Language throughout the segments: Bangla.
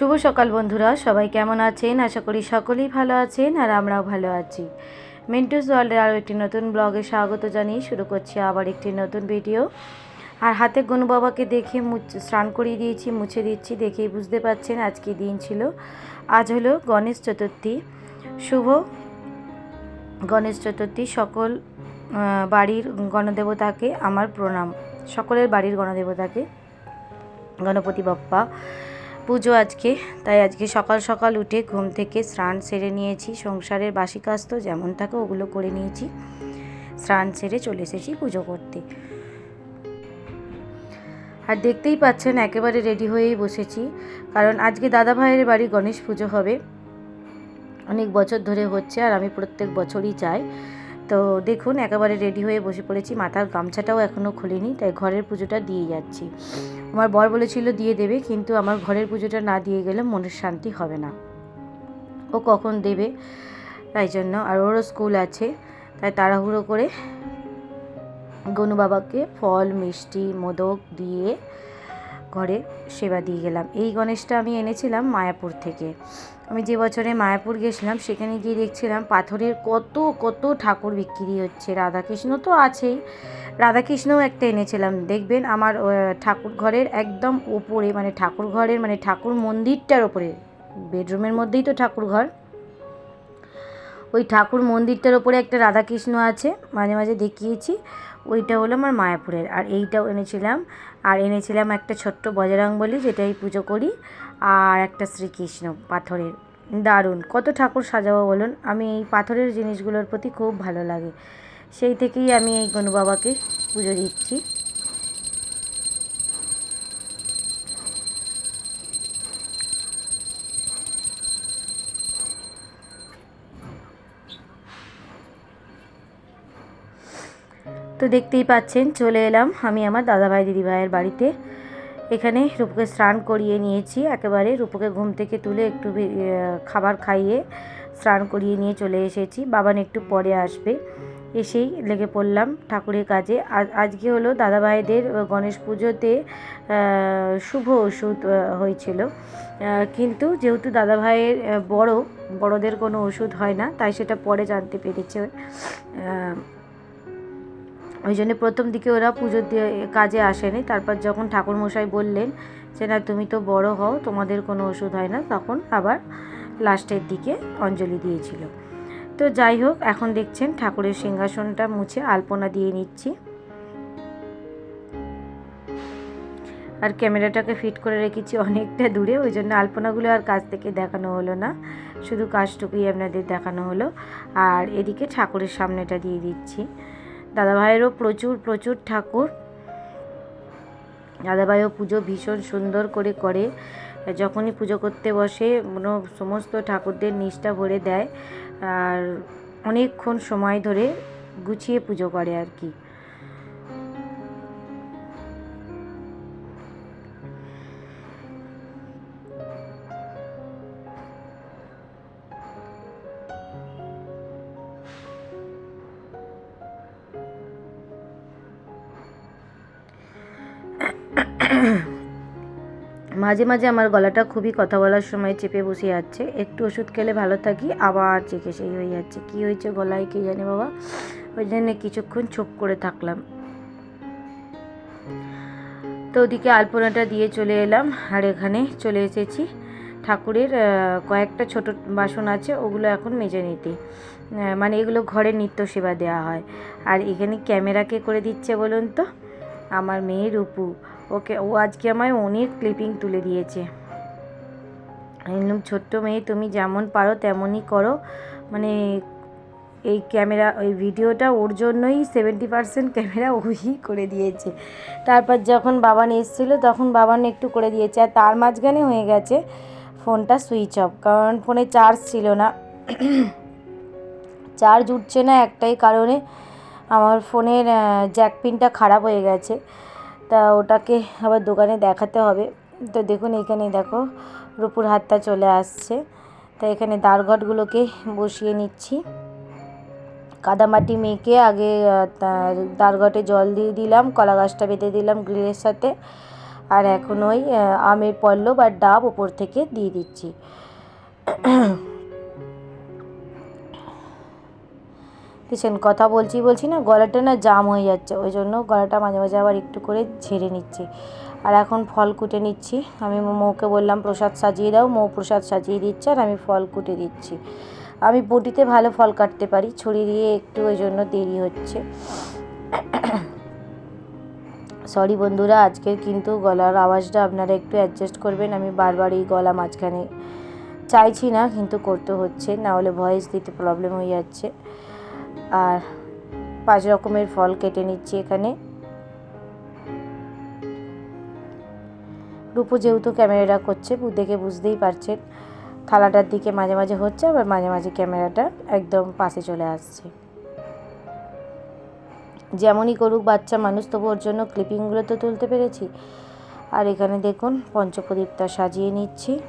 শুভ সকাল বন্ধুরা, সবাই কেমন আছেন? আশা করি সকলেই ভালো আছেন আর আমরাও ভালো আছি। মিন্টুস ওয়ার্ল্ডের আরও একটি নতুন ব্লগে স্বাগত জানিয়ে শুরু করছি আবার একটি নতুন ভিডিও। আর হাতে গনু বাবাকে দেখে স্নান করিয়ে দিয়েছি, মুছে দিচ্ছি দেখেই বুঝতে পারছেন আজকে দিন ছিল। আজ হলো গণেশ চতুর্থী। শুভ গণেশ চতুর্থী, সকল বাড়ির গণদেবতাকে আমার প্রণাম। সকলের বাড়ির গণদেবতাকে, গণপতি বাপ্পা। পুজো আজকে, তাই আজকে সকাল সকাল উঠে ঘুম থেকে স্নান সেরে নিয়েছি। সংসারের বাসি কাজ তো যেমন থাকে ওগুলো করে নিয়েছি। স্নান সেরে চলে এসেছি পুজো করতে। আর দেখতেই পাচ্ছেন, একেবারে রেডি হয়েই বসেছি। কারণ আজকে দাদা ভাইয়ের বাড়ি গণেশ পুজো হবে। অনেক বছর ধরে হচ্ছে আর আমি প্রত্যেক বছরই যাই। তো দেখুন, একেবারে রেডি হয়ে বসে পড়েছি। মাথার গামছাটাও এখনও খুলিনি, তাই ঘরের পুজোটা দিয়ে যাচ্ছি। আমার বর বলেছিল দিয়ে দেবে, কিন্তু আমার ঘরের পুজোটা না দিয়ে গেলে মনের শান্তি হবে না। ও কখন দেবে? তাই জন্য, আর ওরও স্কুল আছে, তাই তাড়াহুড়ো করে গনু বাবাকে ফল, মিষ্টি, মোদক দিয়ে ঘরে সেবা দিয়ে গেলাম। এই গণেশটা আমি এনেছিলাম মায়াপুর থেকে। আমি যে বছরে মায়াপুর গেছিলাম, সেখানে গিয়ে দেখছিলাম পাথরের কত কত ঠাকুর বিক্রি হচ্ছে। রাধাকৃষ্ণ তো আছেই। রাধাকৃষ্ণও একটা এনেছিলাম। দেখবেন আমার ঠাকুর ঘরের একদম ওপরে মানে ঠাকুর ঘরের মানে ঠাকুর মন্দিরটার ওপরে, বেডরুমের মধ্যেই তো ঠাকুর ঘর। ওই ঠাকুর মন্দিরটার ওপরে একটা রাধাকৃষ্ণ আছে, মাঝে মাঝে দেখিয়েছি। ওইটা হলো আমার মায়াপুরের, আর এইটাও এনেছিলাম। আর এনেছিলাম একটা ছোট্ট বজরং বলি, যেটাই পুজো করি। আর একটা শ্রীকৃষ্ণ পাথরের। দারুণ। কত ঠাকুর সাজাবো বলুন? আমি এই পাথরের জিনিসগুলোর প্রতি খুব ভালো লাগে। সেই থেকেই আমি এই গনু বাবাকে পুজো দিচ্ছি। তো দেখতেই পাচ্ছেন, চলে এলাম আমি আমার দাদাভাই দিদিভাইয়ের বাড়িতে। এখানে রূপকে স্নান করিয়ে নিয়েছি, একেবারে রূপকে ঘুম থেকে তুলে একটু খাবার খাইয়ে স্নান করিয়ে নিয়ে চলে এসেছি। বাবান একটু পরে আসবে। এসেই লেগে পড়লাম ঠাকুরের কাজে। আজ, আজকে হলো দাদাভাইদের গণেশ পুজোতে শুভ ওষুধ হয়েছিল। কিন্তু যেহেতু দাদাভাইয়ের বড়, বড়দের কোনো ওষুধ হয় না, তাই সেটা পরে জানতে পেরেছে। ওই জন্য প্রথম দিকে ওরা পুজোর দিয়ে কাজে আসেনি। তারপর যখন ঠাকুরমশাই বললেন যে, না, তুমি তো বড় হও, তোমাদের কোনো ওষুধ হয় না, তখন আবার লাস্টের দিকে অঞ্জলি দিয়েছিল। তো যাই হোক, এখন দেখছেন ঠাকুরের সিংহাসনটা মুছে আলপনা দিয়ে নিচ্ছি। আর ক্যামেরাটাকে ফিট করে রেখেছি অনেকটা দূরে, ওই জন্য আলপনাগুলো আর কাছ থেকে দেখানো হলো না। শুধু কাজটুকুই আপনাদের দেখানো হলো। আর এদিকে ঠাকুরের সামনেটা দিয়ে দিচ্ছি। দাদাভাইয়েরও প্রচুর প্রচুর ঠাকুর। দাদাভাইও পুজো ভীষণ সুন্দর করে করে। যখনই পুজো করতে বসে সমস্ত ঠাকুরদের নিষ্ঠা ভরে দেয়। আর অনেকক্ষণ সময় ধরে গুছিয়ে পুজো করে আর কি। মাঝে মাঝে আমার গলাটা খুবই কথা বলার সময় চেপে বসে যাচ্ছে। একটু ওষুধ খেলে ভালো থাকি, আবার চেকে সেই হয়ে যাচ্ছে। কী হয়েছে গলায় কে জানে বাবা? ওই জন্য কিছুক্ষণ চুপ করে থাকলাম। তো ওদিকে আলপনাটা দিয়ে চলে এলাম আর এখানে চলে এসেছি। ঠাকুরের কয়েকটা ছোট বাসন আছে, ওগুলো এখন মেজে নিতে। মানে এগুলো ঘরে নিত্য সেবা দেওয়া হয়। আর এখানে ক্যামেরা কে করে দিচ্ছে বলুন তো? আমার মেয়ে রূপু। ওকে, ও আজকে আমায় অনেক ক্লিপিং তুলে দিয়েছে। বললাম, ছোট্ট মেয়ে, তুমি যেমন পারো তেমনই করো। মানে এই ক্যামেরা ওই ভিডিওটা ওর জন্যই সেভেন্টি পার্সেন্ট ক্যামেরা ওই করে দিয়েছে। তারপর যখন বাবান এসেছিল, তখন বাবান একটু করে দিয়েছে। আর তার মাঝখানে হয়ে গেছে ফোনটা সুইচ অফ কারণ ফোনে চার্জ ছিল না। চার্জ উঠছে না একটাই কারণে। আমার ফোনের জ্যাক পিনটা খারাপ হয়ে গেছে। তা ওটাকে আবার দোকানে দেখাতে হবে। তো দেখুন এখানে দেখো রূপুর হাতটা চলে আসছে। তো এখানে দারঘটগুলোকে বসিয়ে নিচ্ছি। কাদামাটি মেখে আগে দারঘটে জল দিয়ে দিলাম, কলা গাছটা বেঁধে দিলাম গ্রিলের সাথে। আর এখন ওই আমের পল্লব আর ডাব ওপর থেকে দিয়ে দিচ্ছি। দেখছেন কথা বলছি বলছি না, গলাটা না জাম হয়ে যাচ্ছে, ওই জন্য গলাটা মাঝে মাঝে আবার একটু করে ঝেড়ে নিচ্ছি। আর এখন ফল কুটে নিচ্ছি। আমি মৌকে বললাম, প্রসাদ সাজিয়ে দাও। মৌ প্রসাদ সাজিয়ে দিচ্ছে আর আমি ফল কুটে দিচ্ছি। আমি বটিতে ভালো ফল কাটতে পারি ছড়ি দিয়ে একটু, ওই জন্য দেরি হচ্ছে। সরি বন্ধুরা, আজকের কিন্তু গলার আওয়াজটা আপনারা একটু অ্যাডজাস্ট করবেন। আমি বারবার এই গলা মাঝখানে চাইছি না, কিন্তু করতে হচ্ছে। না হলে ভয়েস দিতে প্রবলেম হয়ে যাচ্ছে। আর পাঁচ রকমের ফল কেটে নিচ্ছি এখানে। রূপু যেহেতু ক্যামেরাটা করছে দেখে বুঝতেই পারছেন। থালাটার দিকে মাঝে মাঝে হচ্ছে, আবার মাঝে মাঝে ক্যামেরাটা একদম পাশে চলে আসছে। যেমনই করুক, বাচ্চা মানুষ, তবু ওর জন্য ক্লিপিংগুলো তো তুলতে পেরেছি। আর এখানে দেখুন, পঞ্চপ্রদীপটা সাজিয়ে নিচ্ছি।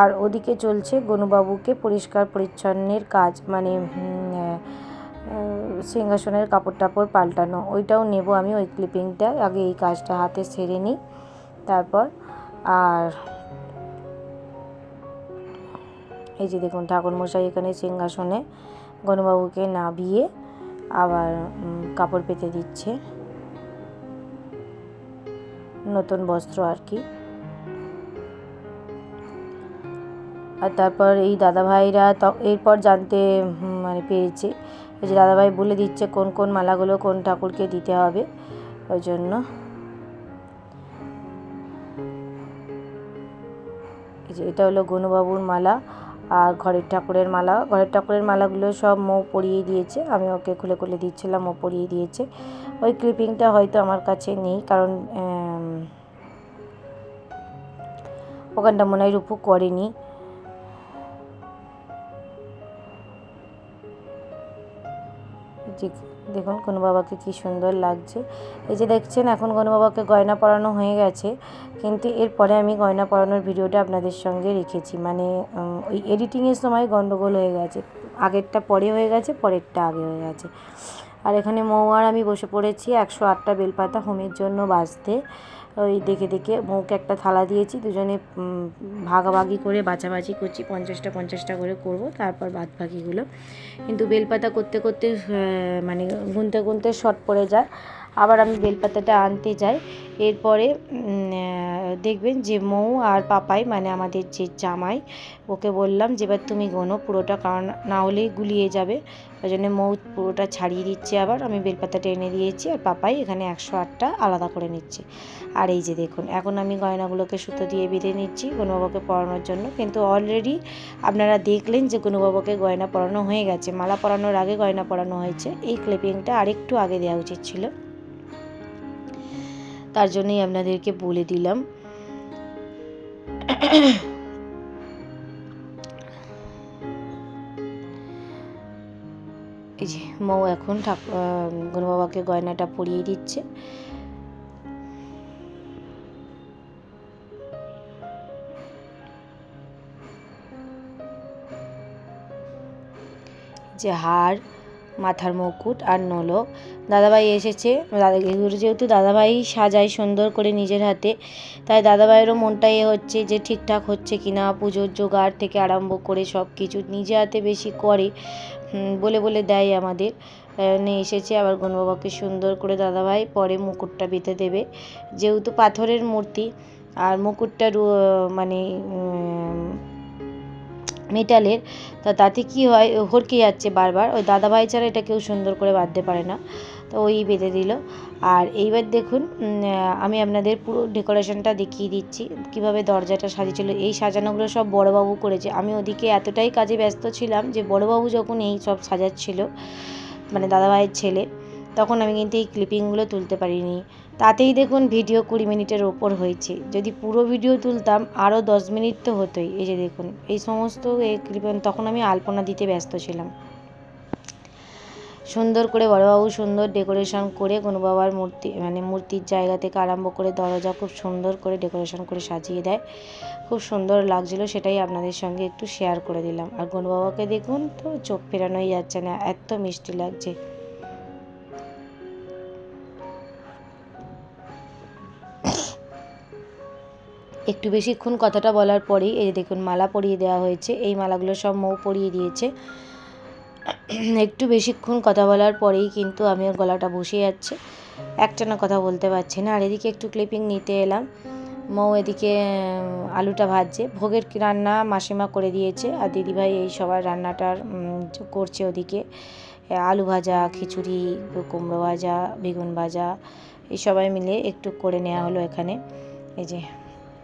আর ওদিকে চলছে গনুবাবুকে পরিষ্কার পরিচ্ছন্নের কাজ মানে সিংহাসনের কাপড় টাপড় পাল্টানো। ওইটাও নেব আমি, ওই ক্লিপিংটা আগে এই কাজটা হাতে সেরে নিই, তারপর আর এই যে দেখুন, ঠাকুরমশাই এখানে সিংহাসনে গনুবাবুকে নাবিয়ে আবার কাপড় পেতে দিচ্ছে। নতুন বস্ত্র আর কি। আর তারপর এই দাদাভাইরা এরপর জানতে মানে পেরেছে ওই যে দাদাভাই বলে দিচ্ছে কোন কোন মালাগুলো কোন ঠাকুরকে দিতে হবে, ওই জন্য। এটা হলো গনুবাবুর মালা আর ঘরের ঠাকুরের মালা। ঘরের ঠাকুরের মালাগুলো সব মৌ পরিয়ে দিয়েছে। আমি ওকে খুলে খুলে দিচ্ছিলাম, ও পরিয়ে দিয়েছে। ওই ক্লিপিংটা হয়তো আমার কাছে নেই কারণ ওখানটা মনে হয় রূপু করেনি। দেখুন, কোনো বাবাকে কী সুন্দর লাগছে। এই যে দেখছেন, এখন কোনো বাবাকে গয়না পরানো হয়ে গেছে, কিন্তু এরপরে আমি গয়না পরানোর ভিডিওটা আপনাদের সঙ্গে রেখেছি। মানে ওই এডিটিংয়ের সময় গণ্ডগোল হয়ে গেছে। আগেরটা পরে হয়ে গেছে, পরেরটা আগে হয়ে গেছে। আর এখানে মৌ আর আমি বসে পড়েছি, একশো আটটা বেলপাতা হোমের জন্য বাঁচতে। ওই দেখে দেখে মুখ একটা থালা দিয়েছি, দুজনে ভাগাভাগি করে বাছাবাছি করছি, পঞ্চাশটা পঞ্চাশটা করে করব, তারপর বাদ বাকিগুলো। কিন্তু বেলপাতা করতে করতে মানে গুনতে গুনতে শর্ট পড়ে যায়। আবার আমি বেলপাতাটা আনতে যাই। এরপরে দেখবেন যে মৌ আর পাপাই মানে আমাদের যে জামাই, ওকে বললাম যে, এবার তুমি গোনো পুরোটা, কারণ না হলেই গুলিয়ে যাবে। ওই জন্য মৌ পুরোটা ছাড়িয়ে দিচ্ছে আবার। আমি বেলপাতাটা টেনে দিয়েছি আর পাপাই এখানে একশো আটটা আলাদা করে নিচ্ছে। আর এই যে দেখুন, এখন আমি গয়নাগুলোকে সুতো দিয়ে বেঁধে নিচ্ছি গনুবাবাকে পরানোর জন্য। কিন্তু অলরেডি আপনারা দেখলেন যে গনুবাবাকে গয়না পরানো হয়ে গেছে। মালা পরানোর আগে গয়না পরানো হয়েছে। এই ক্লিপিংটা আরেকটু আগে দেওয়া উচিত ছিল। তার জন্যই আপনাদেরকে বলে দিলাম। এই যে মৌ এখন ঠাকুর গনুবাবাকে গয়নাটা পরিয়ে দিচ্ছে। যে হার মাথার মুকুট আর নলক। দাদাভাই এসেছে। দাদা এগুলো যেহেতু দাদাভাই সাজায় সুন্দর করে নিজের হাতে, তাই দাদাভাইয়েরও মনটা এ হচ্ছে যে ঠিকঠাক হচ্ছে কি না পুজোর জোগাড় থেকে আরম্ভ করে সব কিছু নিজে হাতে বেশি করে বলে বলে দেয় আমাদের। নিয়ে এসেছে আবার গণবাবাকে সুন্দর করে দাদাভাই পরে মুকুটটা বেঁধে দেবে। যেহেতু পাথরের মূর্তি, আর মুকুটটা মানে মেটালের, তা তাতে কি হয় হরকে যাচ্ছে বারবার। ওই দাদাভাই ছাড়া এটা কেউ সুন্দর করে বাঁধতে পারে না। তো ওই বেঁধে দিল। আর এইবার দেখুন আমি আপনাদের পুরো ডেকোরেশনটা দেখিয়ে দিচ্ছি, কীভাবে দরজাটা সাজিয়েছিল। এই সাজানোগুলো সব বড়বাবু করেছে। আমি ওদিকে এতটাই কাজে ব্যস্ত ছিলাম যে বড়বাবু যখন এই সব সাজাচ্ছিল মানে দাদাভাইয়ের ছেলে, তখন আমি কিন্তু এই ক্লিপিংগুলো তুলতে পারিনি। তাতেই দেখুন ভিডিও কুড়ি মিনিটের ওপর হয়েছে। যদি পুরো ভিডিও তুলতাম আরও দশ মিনিট তো হতোই। এই যে দেখুন, এই সমস্ত তখন আমি আলপনা দিতে ব্যস্ত ছিলাম। সুন্দর করে বড়বাবু সুন্দর ডেকোরেশন করে কোনো বাবার মূর্তি মানে মূর্তির জায়গা থেকে আরম্ভ করে দরজা খুব সুন্দর করে ডেকোরেশন করে সাজিয়ে দেয়। খুব সুন্দর লাগছিল, সেটাই আপনাদের সঙ্গে একটু শেয়ার করে দিলাম। আর গনু বাবাকে দেখুন তো চোখ ফেরানোই যাচ্ছে না, এত মিষ্টি লাগছে। একটু বেশিক্ষণ কথাটা বলার পরেই এই দেখুন মালা পরিয়ে দেওয়া হয়েছে, এই মালাগুলো সব মৌ পরিয়ে দিয়েছে। একটু বেশিক্ষণ কথা বলার পরেই কিন্তু আমি গলাটা বসে যাচ্ছে, একটানা কথা বলতে পারছি না। আর এদিকে একটু ক্লিপিং নিতে এলাম, মৌ এদিকে আলুটা ভাজছে। ভোগের রান্না মাসিমা করে দিয়েছে, আর দিদিভাই এই সবার রান্নাটার করছে ওদিকে। আলু ভাজা, খিচুড়ি, কুমড়ো ভাজা, বেগুন ভাজা, এই সবাই মিলে একটু করে নেওয়া হলো এখানে। এই যে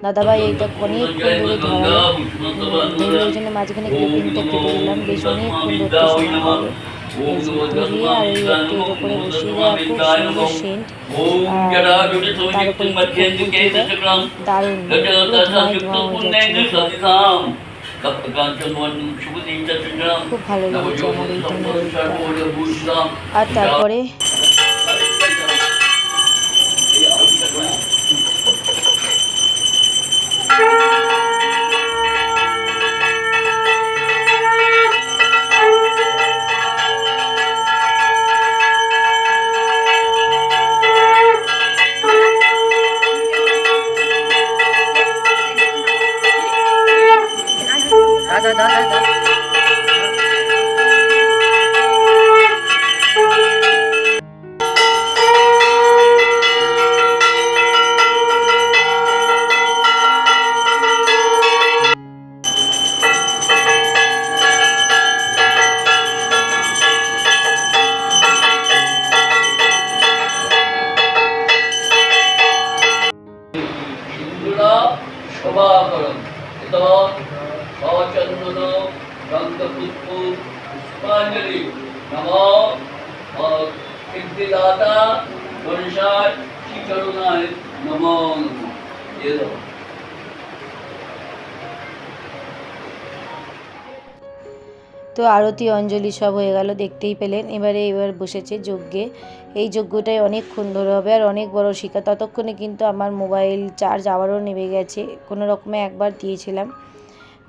দাদাভাই এইটা অনেকক্ষণ ধরে ধরে। ধরে ওই জন্য মাঝখানে ক্লিপিংটা কেটে দিলাম। বেশ অনেকক্ষণ ধরতে সময় লাগে এই ধরিয়ে আর এই একটু এর উপরে বসিয়ে দেওয়া খুব সুন্দর সেন্ট তার উপরে একটু কর্পূর দিয়ে দারুণ। ধোঁয়ায় ধোঁয়া হয়ে যাচ্ছে। খুব ভালো লেগেছে আমার এই আর তারপরে তো আরতি, অঞ্জলি সব হয়ে গেল, দেখতেই পেলেন। এবারে এবার বসেছে যজ্ঞে। এই যজ্ঞটাই অনেকক্ষণ ধরে হবে আর অনেক বড় শিখা। ততক্ষণে কিন্তু আমার মোবাইল চার্জ আবারও নেমে গেছে। কোনো রকমে একবার দিয়েছিলাম।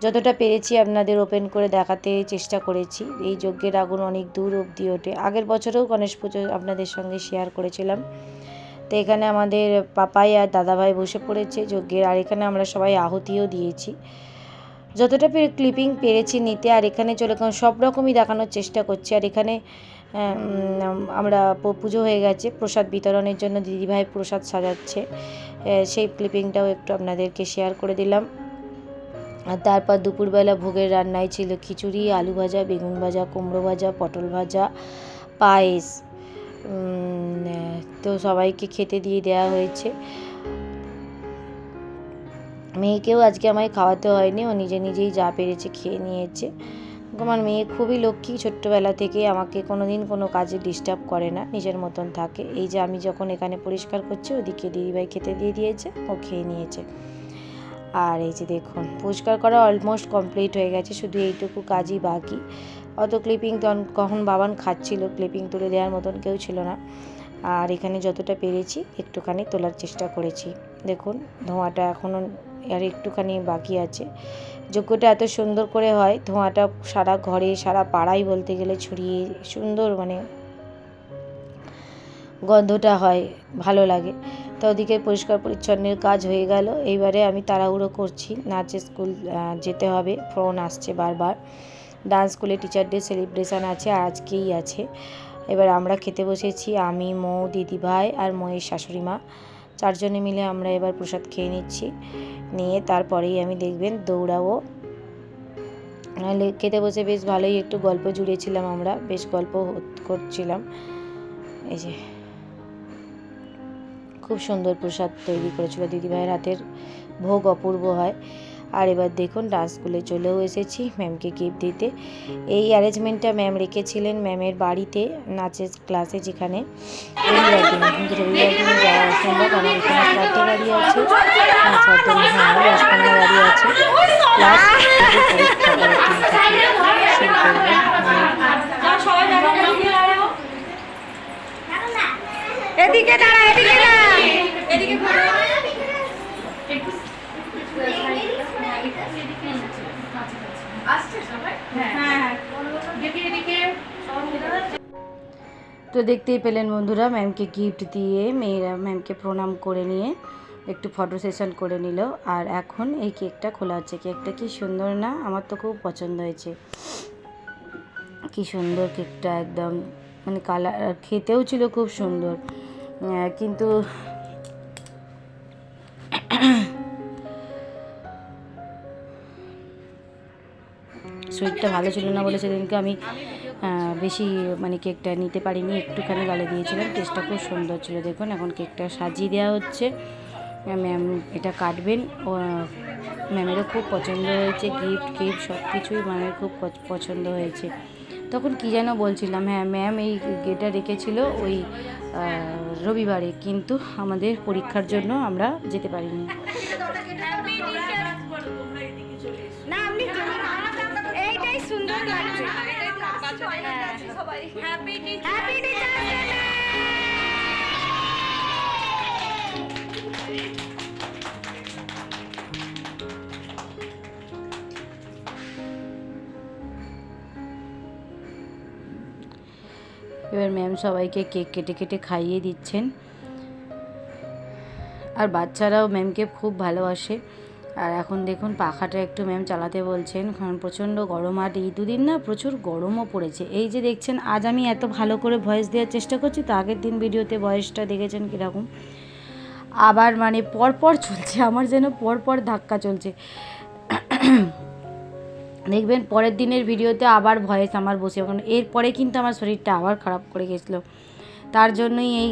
যতটা পেরেছি আপনাদের ওপেন করে দেখাতে চেষ্টা করেছি। এই যজ্ঞের আগুন অনেক দূর অবধি ওঠে। আগের বছরেও গণেশ পুজো আপনাদের সঙ্গে শেয়ার করেছিলাম। তো এখানে আমাদের পাপাই আর দাদাভাই বসে পড়েছে, যজ্ঞের। আর এখানে আমরা সবাই আহুতিও দিয়েছি। যতটা পেরে ক্লিপিং পেরেছি নিতে, আর এখানে চলে কারণ সব রকমই দেখানোর চেষ্টা করছি। আর এখানে আমরা পুজো হয়ে গেছে, প্রসাদ বিতরণের জন্য দিদিভাই প্রসাদ সাজাচ্ছে। সেই ক্লিপিংটাও একটু আপনাদেরকে শেয়ার করে দিলাম। আর তারপর দুপুরবেলা ভোগের রান্নায় ছিল খিচুড়ি, আলু ভাজা, বেগুন ভাজা, কুমড়ো ভাজা, পটল ভাজা, পায়েস তো সবাইকে খেতে দিয়ে দেওয়া হয়েছে। মেয়েকেও আজকে আমায় খাওয়াতে হয়নি, ও নিজে নিজেই যা পেরেছে খেয়ে নিয়েছে। আমার মেয়ে খুবই লক্ষ্মী, ছোট্টবেলা থেকে আমাকে কোনো দিন কোনো কাজে ডিস্টার্ব করে না, নিজের মতন থাকে। এই যে আমি যখন এখানে পরিষ্কার করছি, ওদিকে দিদিভাই খেতে দিয়ে দিয়েছে, ও খেয়ে নিয়েছে। আর এই যে দেখুন, পরিষ্কার করা অলমোস্ট কমপ্লিট হয়ে গেছে, শুধু এইটুকু কাজই বাকি। অত ক্লিপিং তখন বাবান খাচ্ছিল ক্লিপিং তুলে দেওয়ার মতন কেউ ছিল না। আর এখানে যতটা পেরেছি একটুখানি তোলার চেষ্টা করেছি। দেখুন, ধোঁয়াটা এখনও আর একটুখানি বাকি আছে। যজ্ঞটা এত সুন্দর করে হয়, ধোঁয়াটা সারা ঘরে, সারা পাড়ায় বলতে গেলে ছড়িয়ে সুন্দর মানে গন্ধটা হয়, ভালো লাগে। তো ওদিকে পরিষ্কার পরিচ্ছন্নের কাজ হয়ে গেল। এইবারে আমি তাড়াহুড়ো করছি। নাচে স্কুল যেতে হবে, ফোন আসছে বারবার। ডান্স স্কুলে টিচার ডে সেলিব্রেশন আছে আজকেই আছে। এবার আমরা খেতে বসেছি আমি, মৌ, দিদিভাই আর ময়ের শাশুড়ি মা চারজনে মিলে আমরা এবার প্রসাদ খেয়ে নিচ্ছি। নিয়ে তারপরেই আমি দেখবেন দৌড়াবো। খেতে বসে বেশ ভালোই একটু গল্প জুড়েছিলাম আমরা, বেশ গল্প করছিলাম। এই যে। খুব সুন্দর প্রসাদ তৈরি করেছিল দিদিভাইয়ের হাতের। ভোগ অপূর্ব হয়। আর এবার দেখুন ডান্স স্কুলে চলেও এসেছি ম্যামকে গিফট দিতে। এই অ্যারেঞ্জমেন্টটা ম্যাম রেখেছিলেন ম্যামের বাড়িতে নাচের ক্লাসে যেখানে। রবিবার দিন কিন্তু রবিবার দিনে যাওয়া অসম্ভব আমার এখানে চারটে গাড়ি আছে হ্যাঁ গাড়ি আছে প্লাস পরীক্ষা পরের দিন থেকে শুরু করব এদিকে দাঁড়া। এদিকে না এদিকে তো দেখতেই পেলেন বন্ধুরা ম্যামকে গিফট দিয়ে মেয়েরা ম্যামকে প্রণাম করে নিয়ে একটু ফটো সেশন করে নিল। আর এখন এই কেকটা খোলা হচ্ছে কেকটা কি সুন্দর না? আমার তো খুব পছন্দ হয়েছে। কি সুন্দর কেকটা একদম। মানে কালার খেতেও ছিল খুব সুন্দর। কিন্তু শরীরটা ভালো ছিল না বলে সেদিনকে আমি বেশি মানে কেকটা নিতে পারিনি, একটুখানি গালে দিয়েছিলাম, টেস্টটা খুব সুন্দর ছিল। দেখুন, এখন কেকটা সাজিয়ে দেওয়া হচ্ছে। ম্যাম এটা কাটবেন। ও, ম্যামেরও খুব পছন্দ হয়েছে গিফট গিফট সব কিছুই ম্যামের খুব পছ- পছন্দ হয়েছে। তখন কি যেন বলছিলাম হ্যাঁ ম্যাম এই এটা রেখেছিল ওই রবিবারে, কিন্তু আমাদের পরীক্ষার জন্য আমরা যেতে পারিনি। এবার ম্যাম সবাইকে কেক কেটে কেটে খাইয়ে দিচ্ছেন। আর বাচ্চারাও ম্যামকে খুব ভালোবাসে। আর এখন দেখুন, পাখাটা একটু ম্যাম চালাতে বলছেন। কারণ প্রচণ্ড গরম আর এই দুদিন না প্রচুর গরমও পড়েছে। এই যে দেখছেন, আজ আমি এত ভালো করে ভয়েস দেওয়ার চেষ্টা করছি, তো আগের দিন ভিডিওতে ভয়েসটা দেখেছেন কীরকম? আবার মানে পরপর চলছে, আমার যেন পরপর ধাক্কা চলছে। দেখবেন, পরের দিনের ভিডিওতে আবার ভয়েস আমার বসে কারণ এরপরে কিন্তু আমার শরীরটা আবার খারাপ করে গেছিল। তার জন্যই এই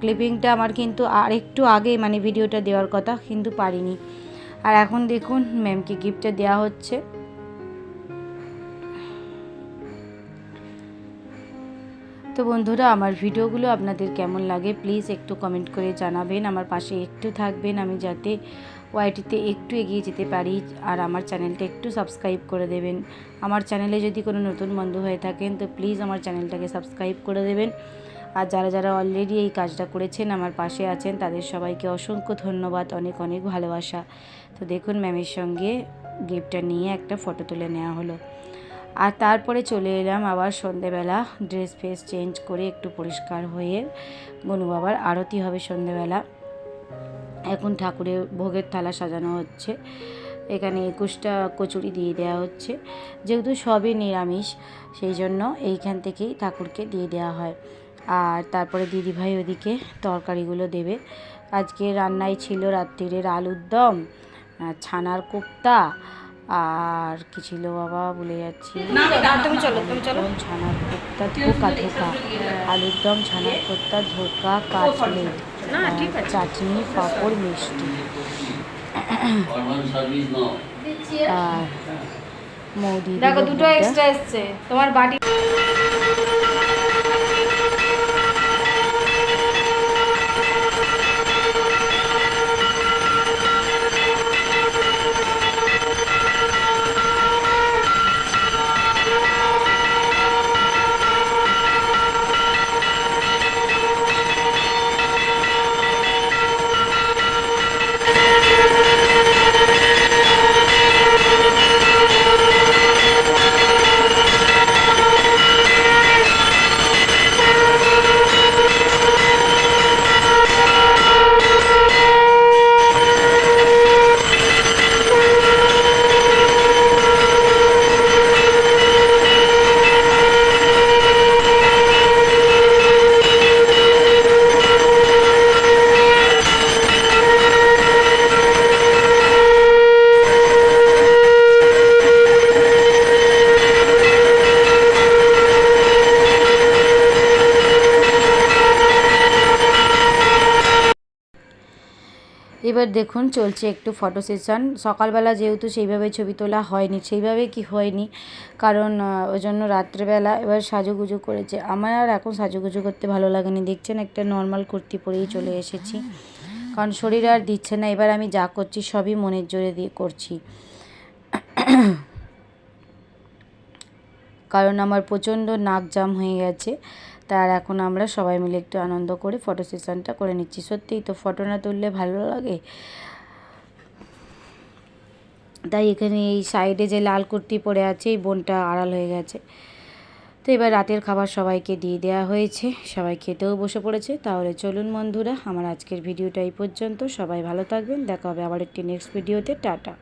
ক্লিপিংটা আমার কিন্তু আর একটু আগে মানে ভিডিওটা দেওয়ার কথা কিন্তু পারিনি। আর এখন দেখুন ম্যামকে গিফটটা দেওয়া হচ্ছে। তো বন্ধুরা, আমার ভিডিওগুলো আপনাদের কেমন লাগে প্লিজ একটু কমেন্ট করে জানাবেন। আমার পাশে একটু থাকবেন আমি যাতে ওয়াইটিতে একটু এগিয়ে যেতে পারি আর আমার চ্যানেলটা একটু সাবস্ক্রাইব করে দেবেন। আমার চ্যানেলে যদি কোনো নতুন বন্ধু হয়ে থাকেন তো প্লিজ আমার চ্যানেলটাকে সাবস্ক্রাইব করে দেবেন। আর যারা যারা অলরেডি এই কাজটা করেছেন, আমার পাশে আছেন, তাদের সবাইকে অসংখ্য ধন্যবাদ, অনেক অনেক ভালোবাসা। তো দেখুন ম্যামের সঙ্গে গিফটটা নিয়ে একটা ফটো তুলে নেওয়া হলো। আর তারপরে চলে এলাম আবার সন্ধেবেলা ড্রেস ফ্রেস চেঞ্জ করে একটু পরিষ্কার হয়ে গনু বাবার আরতি হবে সন্ধেবেলা। এখন ঠাকুরের ভোগের থালা সাজানো হচ্ছে। এখানে একুশটা কচুরি দিয়ে দেওয়া হচ্ছে। যেহেতু সবই নিরামিষ, সেই জন্য এইখান থেকেই ঠাকুরকে দিয়ে দেওয়া হয়। আর তারপরে দিদিভাই ওদিকে তরকারিগুলো দেবে। আজকে রান্নায় ছিল রাত্রিরের আলুর দম। ছানার কোপ্তা আর কি ছিল বাবা? ভুলে যাচ্ছি। তুমি চলো তুমি চলো। ছানার কোপ্তা? ধোকা ধোকা। আলুর দম ছানার কোপ্তা ধোকা কাটলেট আর চাটনি পাঁপড় মিষ্টি। আর মৌদি দেখো দুটো দুটো। এক্সট্রা এসছে। তোমার বাটি এবার দেখুন, চলছে একটু ফটো সেশন সকালবেলা যেহেতু সেইভাবে ছবি তোলা হয়নি, সেইভাবে কি হয়নি? কারণ ওই জন্য রাত্রেবেলা এবার সাজুগুজু করেছে। আমার আর এখন সাজুগুজু করতে ভালো লাগেনি। দেখছেন, একটা নর্মাল কুর্তি পরেই চলে এসেছি। কারণ শরীর আর দিচ্ছে না। এবার আমি যা করছি, সবই মনের জোরে দিয়ে করছি। কারণ আমার প্রচণ্ড নাক জাম হয়ে গেছে। তার এখন আমরা সবাই মিলে একটু আনন্দ করে ফটো সেশনটা করে নিচ্ছি। সত্যিই তো ফটো না তুললে ভালো লাগে? তাই এখানে এই সাইডে যে লাল কুর্তি পরে আছে, এই বোনটা আড়াল হয়ে গেছে। তো এবার রাতের খাবার সবাইকে দিয়ে দেওয়া হয়েছে। সবাই খেতেও বসে পড়েছে। তাহলে চলুন বন্ধুরা, আমার আজকের ভিডিওটা এই পর্যন্ত। সবাই ভালো থাকবেন। দেখা হবে আবার একটি নেক্সট ভিডিওতে টাটা।